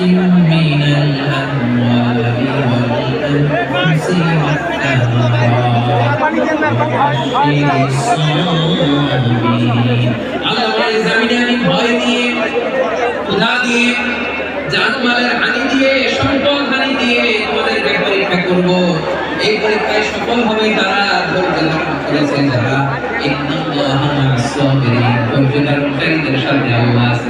من الأموال والأنفس والثمرات وبشر الصابرين আল্লাহ বলে জমিনে আমি ভয় দিয়ে ক্ষুধা দিয়ে জানমালের হানি দিয়ে সম্পদ হানি দিয়ে তোমাদেরকে পরীক্ষা করব এই পরীক্ষায় সফল হবে তারা ধৈর্য ধারণ করেছে যারা ইন্নাল্লাহা মা'আস সাবিরিন ধৈর্য ধারণকারীদের সাথে আল্লাহ আছে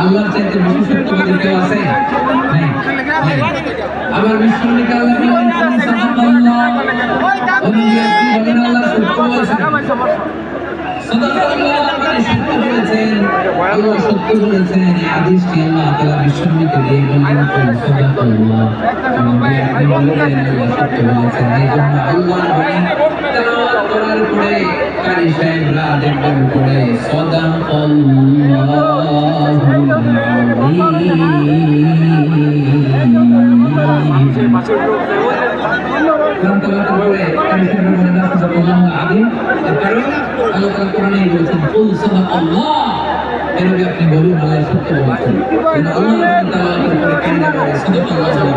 আল্লাহর চাইতে সত্যবাদী কেউ আছে। আবার বিশ্বনবীকে আল্লাহ আল্লাহ সত্য বলেছেন। সত্য আল্লাহ দিয়ে আল্লাহ সত্য বলেছেন। এই জন্য আল্লাহর বাণী তেলাওয়াত করার পরে কারি সাহেবরা দেখবেন পরে সদা কারণ আল্লাহ আগে আপনি বলুন আল্লাহ সত্য বলেছেন। আল্লাহ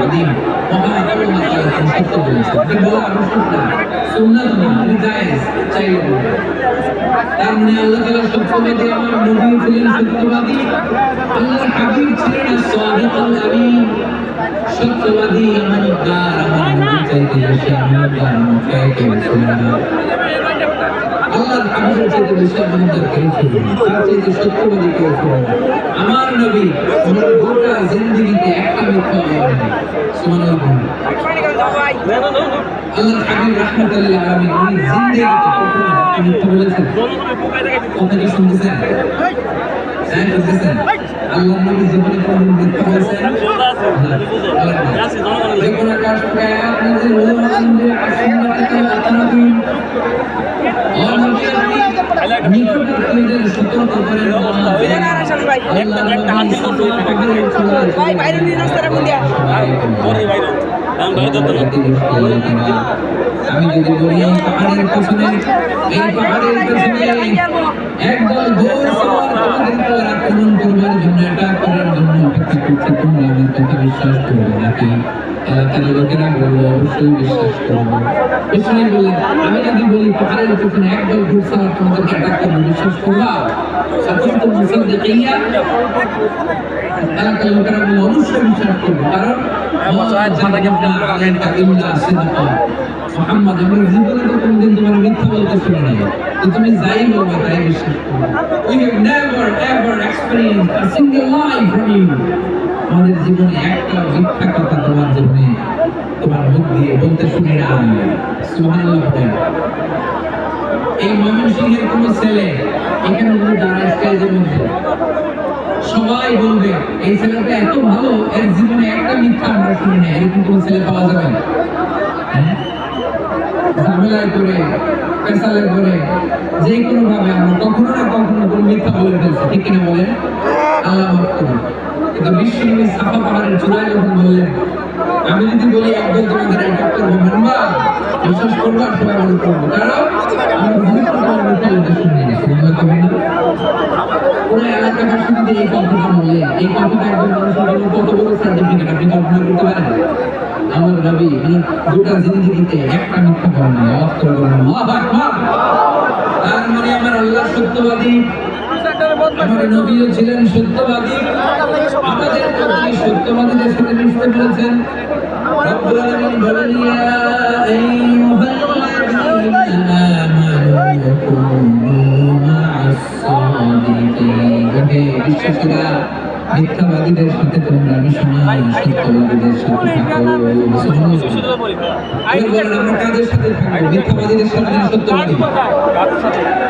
আযীম মহান আল্লাহ তাআলা তিনি সত্য বলেছেন। এটা বলা আবশ্যক না। সুন্নাত না এটা জায়েজ মানে সত্যবাদী আমার আল্লাহর হাবিবের চাইতে বেশি আমানতদার কেউ ছিল না তার চাইতে সত্যবাদী কেউ আমার নবী আমার গোটা জিন্দেগিতে একটা মিথ্যা বলেন নাই। সুবহানাল্লাহ। হাবিব রাহমাতুল্লাহ আলামিন উনি জিন্দেগিতে কখনো মিথ্যা বলেছেন। কথা কি শুনতেছেন? হ্যাঁ শুনতেছেন। আল্লাহর নবী জীবনে মিথ্যা বলেছেন? বাইরে নিয়ে রাস্তাটা কোন দিয়া। আমি যদি বলি এই পাহাড়ের পেছনে এই পাহাড়ের পেছনে একদল ঘোর সওয়ার তোমাদের উপর আক্রমণ করবার জন্য অ্যাটাক করার জন্য অপেক্ষা করছে তোমরা আমার কথা বিশ্বাস করবে নাকি এলাকার লোকেরা বলল অবশ্যই বিশ্বাস করব পেছনে বললেন আমি যদি বলি পাহাড়ের পেছনে একদল ঘোর সওয়ার তোমাদেরকে অ্যাটাক করবে বিশ্বাস করবা সকল তো মুসলমান এলাকার লোকেরা বলল অবশ্যই বিশ্বাস করব কারণ মোহাম্মদ আমরা জীবনে তো কোনদিন তোমার মিথ্যা বলতে শুনি নাই। তুমি যাই বলবে, তাই বিশ্বাস we have never, ever experienced a single lie from you. আমাদের জীবনে একটা মিথ্যা কথা তোমার জীবনে তোমার মুখ দিয়ে বলতে শুনি না সুবহানাল্লাহ বলেন এই ময়মনসিংহের কোন ছেলে এখানে কোনো দাঁড়ায় স্টেজের মধ্যে। সবাই বলবে, এই ছেলেটা এত ভালো, এর জীবনে একটা মিথ্যা আমরা শুনি না এরকম কোন ছেলে পাওয়া যাবে? হ্যাঁ? ঝামেলায় করে পেশালে করে যে কোনো ভাবে আমরা কখনো না কখনো কোনো মিথ্যা বলে ফেলছি, ঠিক কিনা বলেন? আল্লাহ কিন্তু বিশ্বনবী সাফা পাহাড়ের চূড়ায় যখন বললেন আমি যদি বলি একদল তোমাদের অ্যাটাক করব মানবা বিশ্বাস করব আর সবাই মনে করব। কারণ আমরা জীবনে কোনো মিথ্যা বলতে শুনি না শুনতে হবে না। পুরো এলাকাবাসী যদি এই কথাটা বলে এই কথাটা একজন মানুষের জন্য কত বড় সার্টিফিকেট আপনি কল্পনা করতে পারেন? আমার নবী উনি গোটা তার মানে আমার আল্লাহ সত্যবাদী। আমার নবীও ছিলেন সত্যবাদী। সত্যবাদীদের সাথে মিশতে হে বিশ্বাসীরা মিথ্যাবাদীদের সাথে তোমরা মিশো না সত্যবাদীদের সাথে কাদের সাথে থাকব? মিথ্যাবাদীদের সাথে সত্যবাদী?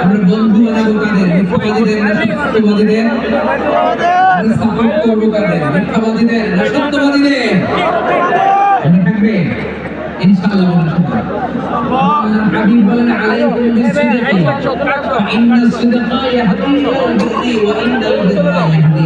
আমরা বন্ধু বানাবো কাদের? মিথ্যাবাদীদের না সত্যবাদীদের? সাপোর্ট করব কাদের? মিথ্যাবাদীদের না সত্যবাদীদের মনে থাকবে ইনশাআল্লাহ মনে থাকবে হাবিব বলেন আলাইকুম বিসিদকি ইন্না সিদকা ইয়াহদি ইলাল বিররি ওয়া ইন্নাল বিররা ইয়াহদি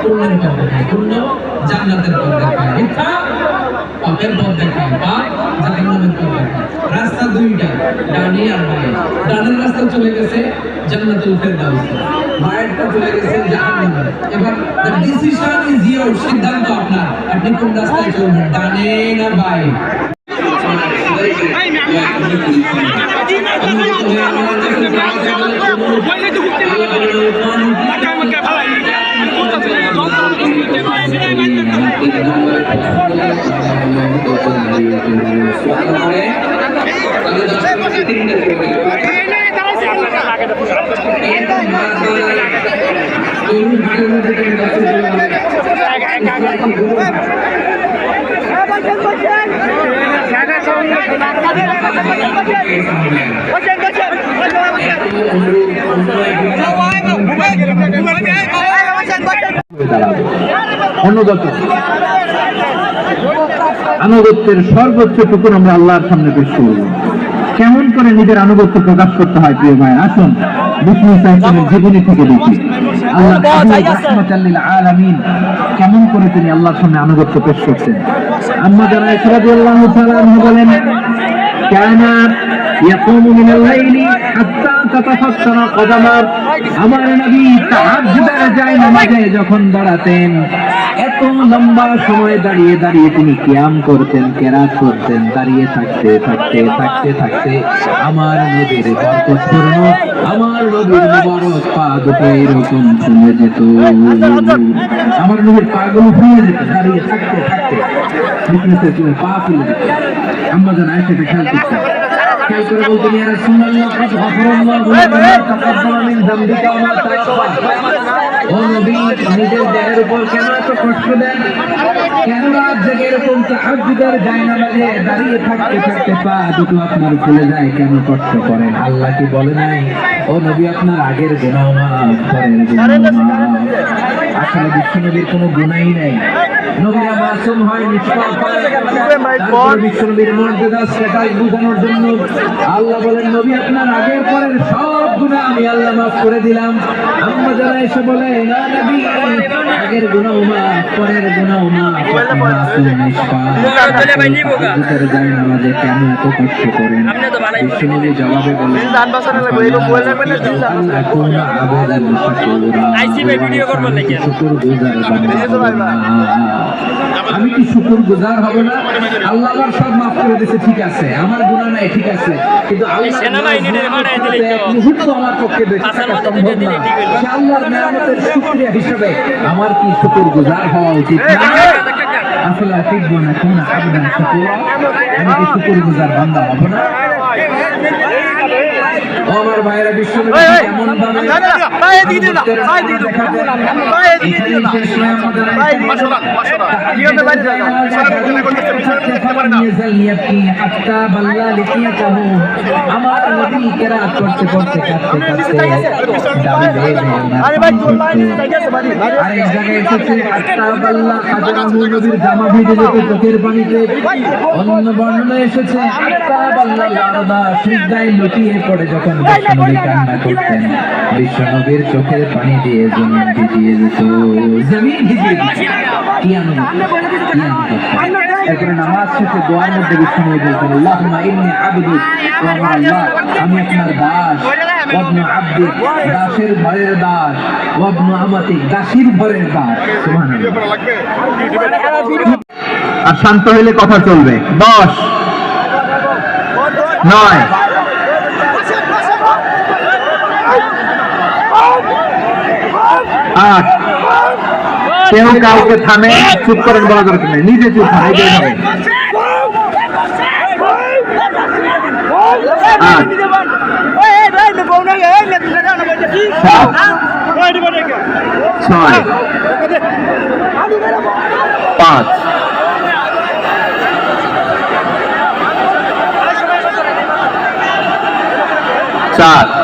সত্য পূর্ণের পথ দেখায় পূর্ণ জান্নাতের পথ দেখায় মিথ্যা পাপের পথ দেখায় পাপ জাহান্নামের পথ দেখায় রাস্তা দুইটা ডানে আর বাঁয়ে ডানের রাস্তা চলে গেছে জান্নাতুল ফেরদাউস বাঁয়েরটা চলে গেছে জাহান্নামে এবার দ্য ডিসিশন ইজ ইয়োর সিদ্ধান্ত আপনার আপনি কোন রাস্তায় চলবেন ডানে না বাঁয়ে দাঁড়াবে অনুগত আনুগত্যের সর্বোচ্চ টুকুন আমরা আল্লাহর সামনে পেশ করব কেমন করে নিজের আনুগত্য প্রকাশ করতে হয় প্রিয় ভাই আসুন বিষ্ণু সাহেবের জীবনী থেকে দেখি আল্লাহ রাহমাতাল লিল আলামিন কেমন করে তিনি আল্লাহর সামনে আনুগত্য পেশ করছেন আম্মা যারা রাদিয়াল্লাহু তাআলা আনহু বলেন কানা يقوم من الليل حتى تتفطر قدمه আমার নবী তাহাজ্জুদের যায় নামাজে যখন দাঁড়াতেন এত লম্বা সময় দাঁড়িয়ে দাঁড়িয়ে তিনি ক্যাম করতেন, কেরাত করতেন, দাঁড়িয়ে থাকতে থাকতে থাকতে থাকতে আমার নবীর বরকতপূর্ণ আমার নবীর মুবারক পা দুটো এরকম শুনে যেত। আমার নবীর পাগুলো ফুলে যেত, দাঁড়িয়ে থাকতে থাকতে। পা ফুলে যেত আমরা যেন আয়সাটা খেয়াল করতাম। খেয়াল করে বলতেন ইয়া রাসূলুল্লাহ নিজের দেহের উপর কেন এত কষ্ট দেন? কেন রাত জেগে এরকম তাহাজ্জুদের জায়নামাজে দাঁড়িয়ে থাকতে থাকতে পা দুটো আপনার ফুলে যায়? কেন কষ্ট করেন আল্লাহ কি বলে নাই? ও নবী, আপনার আগের গুনাহ মাফ আসলে বিশ্বনবীর কোনো গুনাই নাই। নবীরা মাসুম মর্যাদা, সেটাই বোঝানোর জন্য আল্লাহ বলেন, নবী, আপনার আগের পরের সব গুনাহ আমি আল্লাহ মাফ করে দিলাম। আম্মা যারা এসে বলে না নবী আগের গুনাহ মাফ পরের যায় নামাজে কেন এত কষ্ট করেন জবাবে বলেন আমি কি শুকুর গুজার হব না? আল্লাহ সব মাফ করে দিয়েছে ঠিক আছে। আমার গুনাহ নাই ঠিক আছে। কিন্তু আল্লাহ আমার পক্ষে বেঁচে থাকা সম্ভব না। ঠিক আল্লাহর নিয়ামতের শুকরিয়া হিসেবে আমার কি শুকুর গুজার হওয়া উচিত না? আসলে শিখব না কোন আবেদন শুকুরা। আমি কি শুকুর গুজার বান্দা হব না? আমার ভাইরা বিশ্ব আমার নবী কেরাত করতে করতে কাঁদতে কাঁদতে জামা ভিজে যেত চোখের পানিতে। অন্য বর্ণনায় এসেছে লারদা লুটিয়ে পড়ে যখন কান্না করতেন বিশ্বনবীর চোখের পানি দিয়ে জমিন ভিজিয়ে জমিন ভিজিয়ে কি আনন্দ এরপরে নামাজ শেষে দোয়ার মধ্যে বিশ্বনবী বলতেন আল্লাহ আমি আপনার দাস দাসের দাস দাস আর শান্ত হইলে কথা চলবে। দশ, নয় কেউ কাউকে থামে চুপ করেন বলা দরকার নেই। নিজে চুপ আট। ছয়। পাঁচ। চার।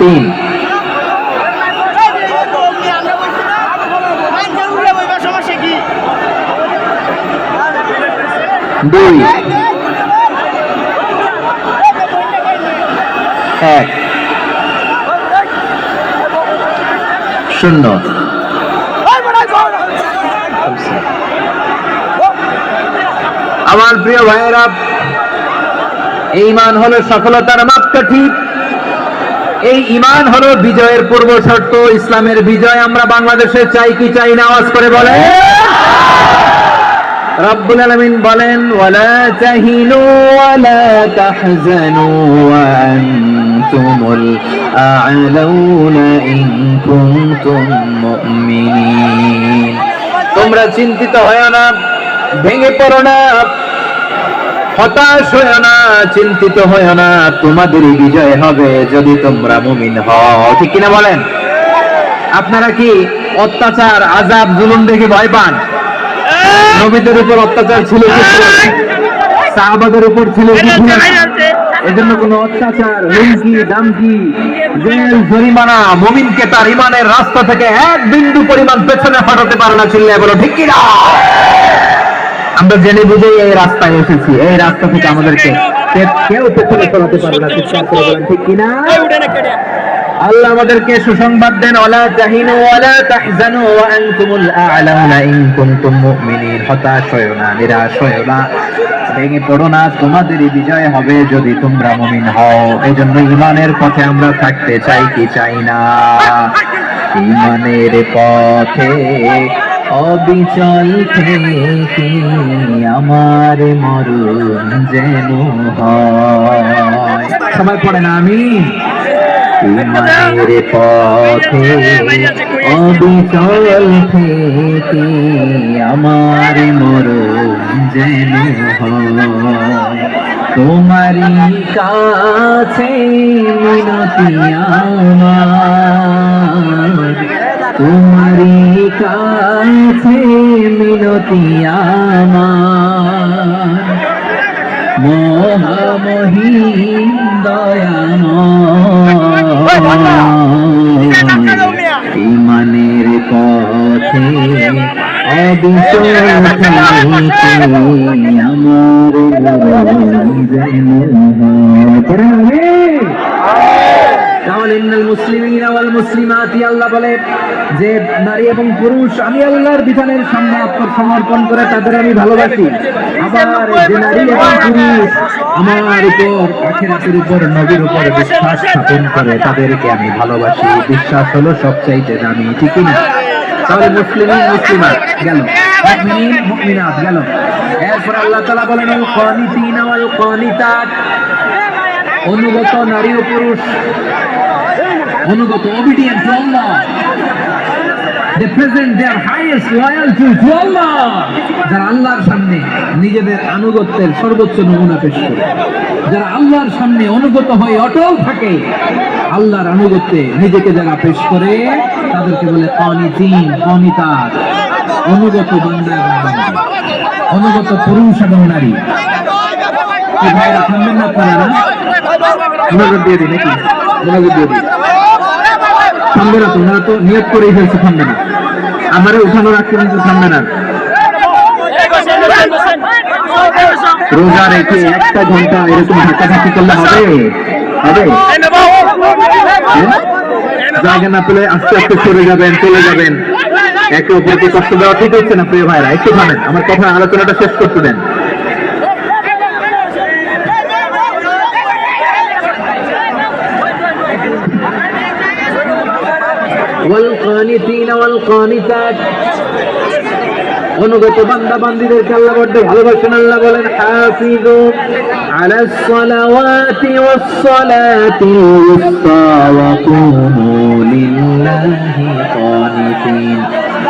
তিন। দুই। এক। শূন্য। আমার প্রিয় ভাইয়েরা এই ইমান হলো সফলতার মাপকাঠি। এই ইমান হলো বিজয়ের পূর্ব শর্ত, ইসলামের বিজয় আমরা বাংলাদেশে চাই কি চাই না, আওয়াজ করে বলে রব্বুল আলামিন বলেন তোমরা চিন্তিত হয় না, ভেঙে পড়ো না। হতাশ হয় না, চিন্তিত হয় না তোমাদেরই বিজয় হবে যদি তোমরা মুমিন হও। ঠিক কিনা বলেন? আপনারা কি অত্যাচার আজাব জুলুম দেখে ভয় পান? নবীদের উপর অত্যাচার ছিল সাহাবাদের উপর ছিল? এজন্য কোনো অত্যাচার, হুমকি, দামকি, জেল, জরিমানা, মুমিনকে তার ইমানের রাস্তা থেকে এক বিন্দু পরিমাণ পেছনে হটাতে পারে না চিল্লায় বলো, ঠিক কিনা? আমরা জেনে বুঝে এই রাস্তায় এসেছি। এই রাস্তা থেকে আমাদেরকে কেউ পেছনে সরাতে পারে না চিৎকার করে বলেন, ঠিক কিনা? আল্লাহ আমাদেরকে সুসংবাদ দেন, ওয়ালা তাহিনু ওয়ালা তাহজানু ওয়া আনতুমুল আ'লাউনা ইন কুনতুম মুমিনিন। হতাশ হয়ো না, নিরাশ হয়ো না। ভেঙে পড়ো না, তোমাদেরই বিজয় হবে যদি তোমরা মুমিন হও। এই জন্য ইমানের পথে আমরা থাকতে চাই কি চাই না? ইমানের পথে অবিচল থেকে আমার মরণ যেন সবাই পড়ে না, আমি? ইমানের পথে অবিচল থেকে আমার মরণ যেন তোমারই কাছে মিনতি আমার। মিনতি আমার দয়াময় ইমানের পথে অবিচল আমার যেন। তাহলে মুসলিমিনা মুসলিমাতি, আল্লাহ বলে, যে নারী এবং পুরুষ, আমি আল্লাহর বিধানের সামনে আত্মসমর্পণ করে তাদের আমি ভালোবাসি। আবার যে নারী এবং পুরুষ আমার উপর, আখেরাতের উপর, নবীর উপর বিশ্বাস স্থাপন করে, তাদেরকে আমি ভালোবাসি। বিশ্বাস হলো সবচাইতে দামি, ঠিক না তাহলে মুসলিম মুসলিমাত গেল। গেল। এরপর আল্লাহ তাআলা বলেন, আল কানিতিনা ওয়াল কানিতাত অনুগত নারী ও পুরুষ অনুগত obedient to Allah they present their highest loyalty to Allah. যারা আল্লাহর সামনে নিজেদের আনুগত্যের সর্বোচ্চ নমুনা পেশ করে। যারা আল্লাহর সামনে অনুগত হয়ে অটল থাকে, আল্লাহর আনুগত্যে নিজেকে যারা পেশ করে, তাদেরকে বলে কনিতিন কনিতার অনুগত বান্দা অনুগত পুরুষ এবং নারী। ভাইরা থামবেন না আপনারা দিয়ে দিই নাকি? দিয়ে দিই থামবে না তো ওনারা তো নিয়োগ করেই ফেলছে থামবে না। আমারে উঠানোর আগ পর্যন্ত থামবে না। রোজা রেখে একটা ঘণ্টা এরকম ধাক্কাধাক্কি করলে হবে? হবে? হ্যাঁ? জায়গা না পেলে আস্তে আস্তে সরে যাবেন, চলে যাবেন। একে অপরকে কষ্ট দেওয়া ঠিক হচ্ছে না, প্রিয় ভাইরা, একটু থামেন। আমার কথা, আলোচনাটা শেষ করতে দেন। অনুগত বান্দা বান্দিদেরকে আল্লাহ বড্ড ভালোবাসেন, আল্লাহ বলেন, হাফিজু ওয়াস সালাতি উসতা ওয়া কুমু লিল্লাহি কানিতিন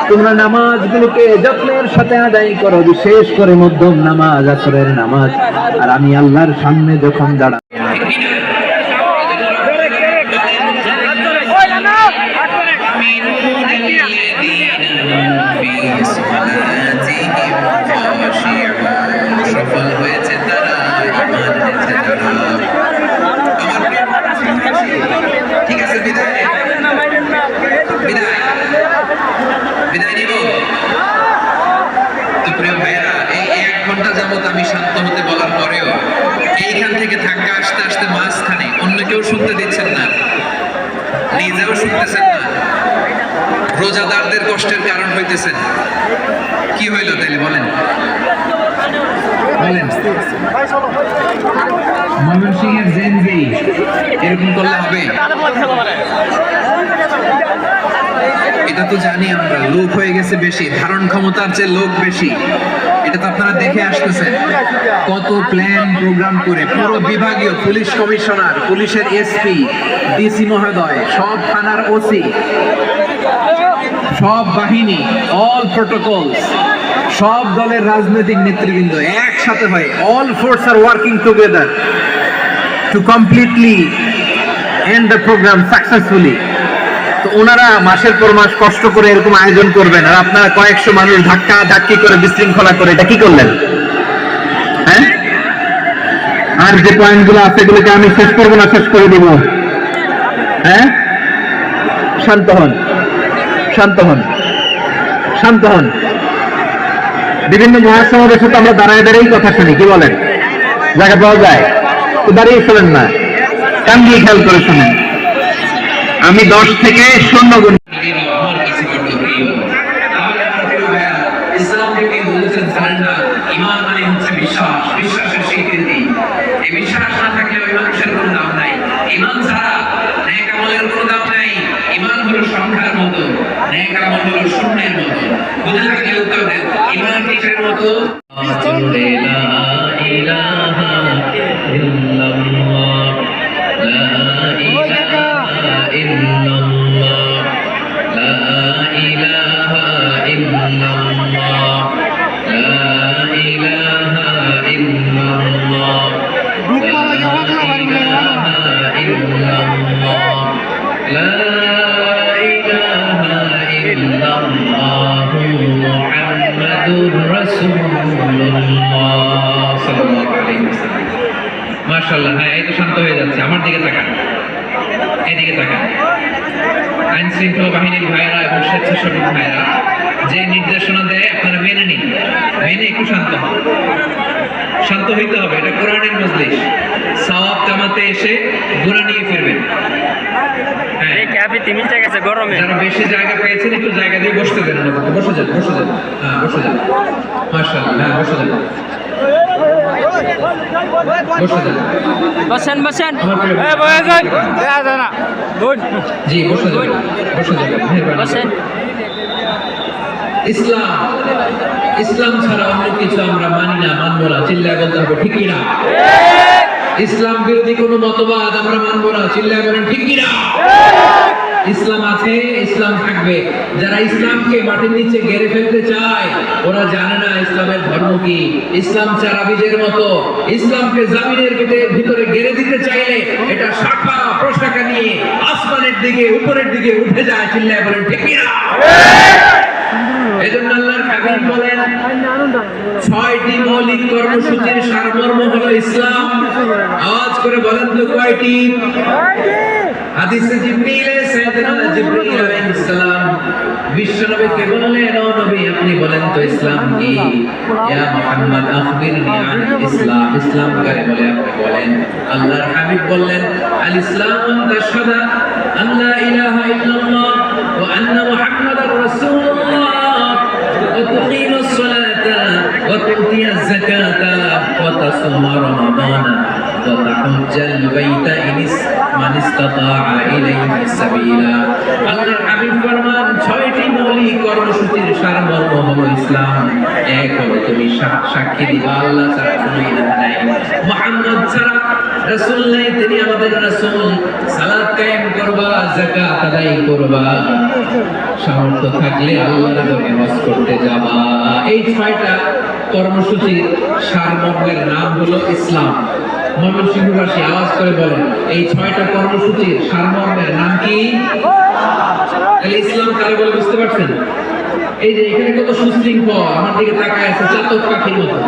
তোমরা নামাজগুলোকে যত্নের সাথে আদায় করো, বিশেষ করে মধ্যম নামাজ, আসরের নামাজ। আর আমি আল্লাহর সামনে যখন দাঁড়া সফল হয়েছে তারা ইমান এনেছে তারা আমার ঠিক আছে বিদায় বিদায় বিদায় নিব তো প্রিয় ভাইয়েরা এই এক ঘণ্টা যাবত আমি শান্ত হতে বলার পরেও এইখান থেকে ধাক্কা আসতে আসতে মাঝখানে অন্য কেউ শুনতে দিচ্ছেন না নিজেও শুনতেছেন না রোজাদারদের কষ্টের কারণ হইতেছেন কি হইল তাইলে, বলেন। এরকম করলে হবে এটা তো জানি আমরা লোক হয়ে গেছে বেশি, ধারণ ক্ষমতার চেয়ে লোক বেশি। এটা তো আপনারা দেখে আসতেছেন। কত প্ল্যান প্রোগ্রাম করে, পুরো বিভাগীয় পুলিশ কমিশনার, পুলিশের এসপি ডিসি মহোদয়, সব থানার ওসি সব বাহিনী অল প্রোটোকলস সব দলের রাজনৈতিক নেতৃবৃন্দ একসাথে হয় all force R working together to completely end the program successfully তো ওনারা মাসের পর মাস কষ্ট করে এরকম আয়োজন করবেন, আর আপনারা কয়েকশো মানুষ ধাক্কা ধাক্কি করে বিশৃঙ্খলা করে, এটা কি করলেন? হ্যাঁ? আর যে পয়েন্টগুলো আছে এগুলোকে আমি শেষ করব না, শেষ করে দেবো। হ্যাঁ? শান্ত হন। শান্ত হন। শান্ত হন। বিভিন্ন মহাসমাবেশে তো আমরা দাঁড়ায় দাঁড়িয়ে কথা শুনি, কি বলেন? জায়গা পাওয়া যায়। তো দাঁড়িয়ে শোনেন না। কান দিয়ে খেয়াল করে শুনেন। আমি দশ থেকে শূন্য গুণ আমার কাছে বড্ড প্রিয় তাহলে আমার প্রিয় ভাইয়া, ইসলামকে কি বলেছেন সারেন্ডার ইমান মানে হচ্ছে বিশ্বাস বিশ্বাসের স্বীকৃতি এই বিশ্বাস না থাকলে ওই মানুষের কোনো দাম নাই ইমান ছাড়া নেক আমলের কোনো দাম নাই ইমান হলো সংখ্যার মতো নেক আমল হলো শূন্যের মতো বুঝে থাকলে উত্তর দেন। ইমান টিচারের মতো? মাশাআল্লাহ হ্যাঁ এই তো শান্ত হয়ে যাচ্ছে। আমার দিকে তাকান। এদিকে তাকান। আইন শৃঙ্খলা বাহিনীর ভাইয়েরা এবং স্বেচ্ছাসেবক ভাইয়েরা যে নির্দেশনা দেয় আপনারা মেনে নিন। মেনে একটু শান্ত হন। শান্ত হইতে হবে এটা কোরআনের মজলিস। সওয়াব কামাতে এসে গুণা নিয়ে ফিরবেন। হ্যাঁ। যারা বেশি জায়গা পেয়েছেন একটু জায়গা দিয়ে বসতে দেন বসে যান বসে যান। হ্যাঁ বসে যান। মাশাআল্লাহ হ্যাঁ বসে বসে যান। বসেন বসেন। মেহরবানি বসেন। ইসলাম ইসলাম ছাড়া অন্য কিছু আমরা মানি না মানবো না চিল্লায় বলতে হবে ঠিকই না ইসলাম বিরোধী কোনো মতবাদ আমরা মানবো না চিল্লা বলেন ঠিকই না ইসলাম আছে, ইসলাম থাকবে। যারা ইসলামকে মাটির নিচে গেড়ে ফেলতে চায়, ওরা জানে না ইসলামের ধর্ম কি। ইসলাম চারাবিজের মতো। ইসলামকে জামিনের ভিতরে গেড়ে দিতে চাইলে এটা শাখা প্রশাখা নিয়ে আসমানের দিকে, উপরের দিকে উঠে যায়, চিল্লায় বলেন ঠিকই না ছয়টি মৌলিক কর্মসূচির সারমর্ম হলো ইসলাম। আওয়াজ করে বলেন তো কয়টি? আল্লাহ জিব্রিলে ও বলেন তো ইসলাম কি? ইয়া মুহাম্মদ, আখবিরনি আন্না মুহাম্মাদার রাসূলুল্লাহ ওয়া তুকিমাস সালাহ وتؤتي الزكاة وتصوم رمضان وتحج البيت إن اس- من استطاع إليه سبيلا আল্লাহর হাবিব ফরমান ছয়টি মৌলিক কর্মসূচির সারমর্ম হলো ইসলাম। এক হলো তুমি সাক্ষী দিবা, আল্লাহ ছাড়া কোনো নাই মুহাম্মদ ছাড়া রাসূল নাই, তিনি আমাদের রাসূল। সালাত কায়েম করবা, যাকাত আদায় করবা। সামর্থ্য থাকলে আল্লাহর দরবারে হজ করতে যাবা। এই ছয়টা কর্মসূচির সারমর্মের নাম হলো ইসলাম। মোহাম্মদ আওয়াজ করে বলেন, এই ছয়টা কর্মসূচির সারমর্মের নাম কি? তাহলে ইসলাম কারে বলে বুঝতে পারছেন? এই যে এখানে কত সুশৃঙ্খল, আমার দিকে তাকায় আছে চাতক পাখির মতো।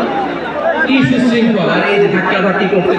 কি সুশৃঙ্খল, আর এই যে ধাক্কা ধাক্কি করতে